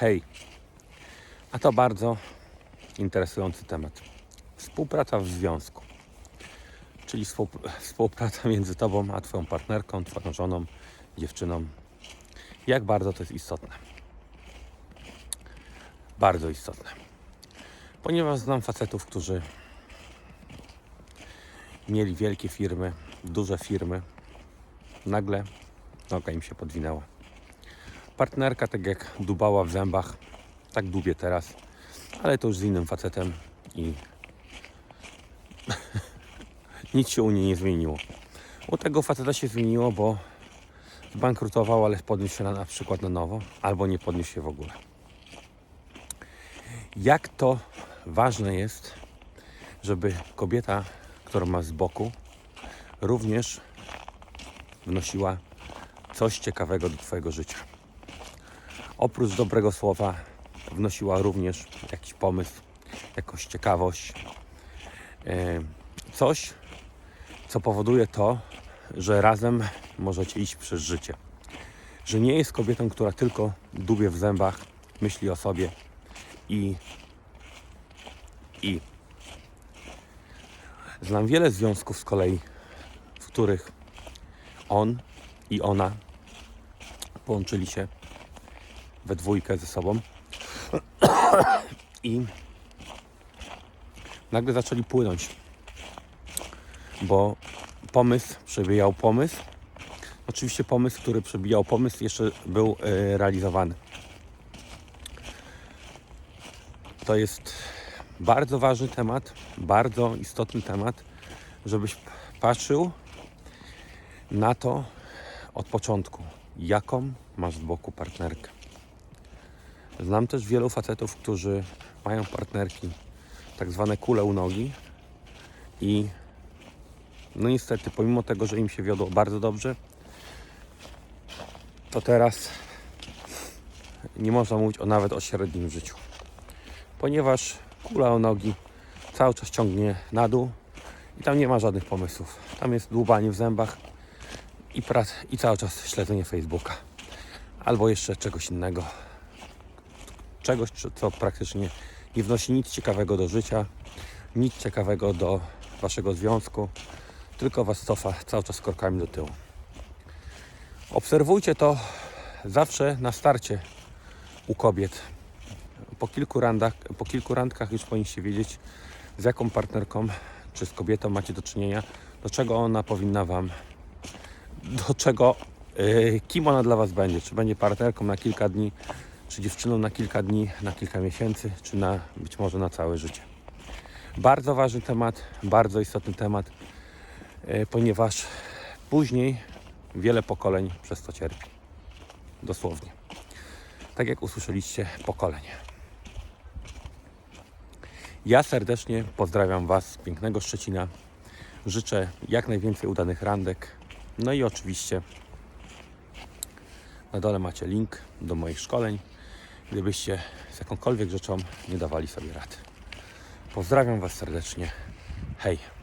Hej, a to bardzo interesujący temat. Współpraca w związku, czyli współp- współpraca między Tobą a Twoją partnerką, Twoją żoną, dziewczyną. Jak bardzo to jest istotne. Bardzo istotne. Ponieważ znam facetów, którzy mieli wielkie firmy, duże firmy, nagle noga im się podwinęła. Partnerka, tak jak dubała w zębach, tak dubie teraz, ale to już z innym facetem i nic się u niej nie zmieniło. U tego faceta się zmieniło, bo zbankrutował, ale podniósł się na, na przykład na nowo, albo nie podniósł się w ogóle. Jak to ważne jest, żeby kobieta, którą ma z boku, również wnosiła coś ciekawego do Twojego życia. Oprócz dobrego słowa, wnosiła również jakiś pomysł, jakąś ciekawość, e, coś, co powoduje to, że razem możecie iść przez życie. Że nie jest kobietą, która tylko dubie w zębach, myśli o sobie i i znam wiele związków z kolei, w których on i ona połączyli się we dwójkę ze sobą i nagle zaczęli płynąć, bo pomysł przebijał pomysł. Oczywiście pomysł, który przebijał pomysł, jeszcze był e, realizowany. To jest bardzo ważny temat, bardzo istotny temat, żebyś patrzył na to od początku, jaką masz z boku partnerkę. Znam też wielu facetów, którzy mają partnerki, tak zwane kule u nogi i no niestety, pomimo tego, że im się wiodło bardzo dobrze, to teraz nie można mówić o nawet o średnim życiu. Ponieważ kula u nogi cały czas ciągnie na dół i tam nie ma żadnych pomysłów. Tam jest dłubanie w zębach i, prac, i cały czas śledzenie Facebooka. Albo jeszcze czegoś innego. Czegoś, co- praktycznie nie wnosi nic ciekawego do życia, nic ciekawego do waszego związku, tylko was cofa cały czas krokami do tyłu. Obserwujcie to zawsze na starcie u kobiet. Po kilku, randach, po kilku randkach już powinniście wiedzieć, z jaką partnerką czy z kobietą macie do czynienia, do czego ona powinna Wam, do czego, yy, kim ona dla Was będzie. Czy będzie partnerką na kilka dni, czy dziewczyną na kilka dni, na kilka miesięcy, czy na być może na całe życie. Bardzo ważny temat, bardzo istotny temat, yy, ponieważ później wiele pokoleń przez to cierpi. Dosłownie. Tak jak usłyszeliście, pokolenie. Ja serdecznie pozdrawiam Was z pięknego Szczecina. Życzę jak najwięcej udanych randek. No i oczywiście na dole macie link do moich szkoleń, gdybyście z jakąkolwiek rzeczą nie dawali sobie rady. Pozdrawiam Was serdecznie. Hej!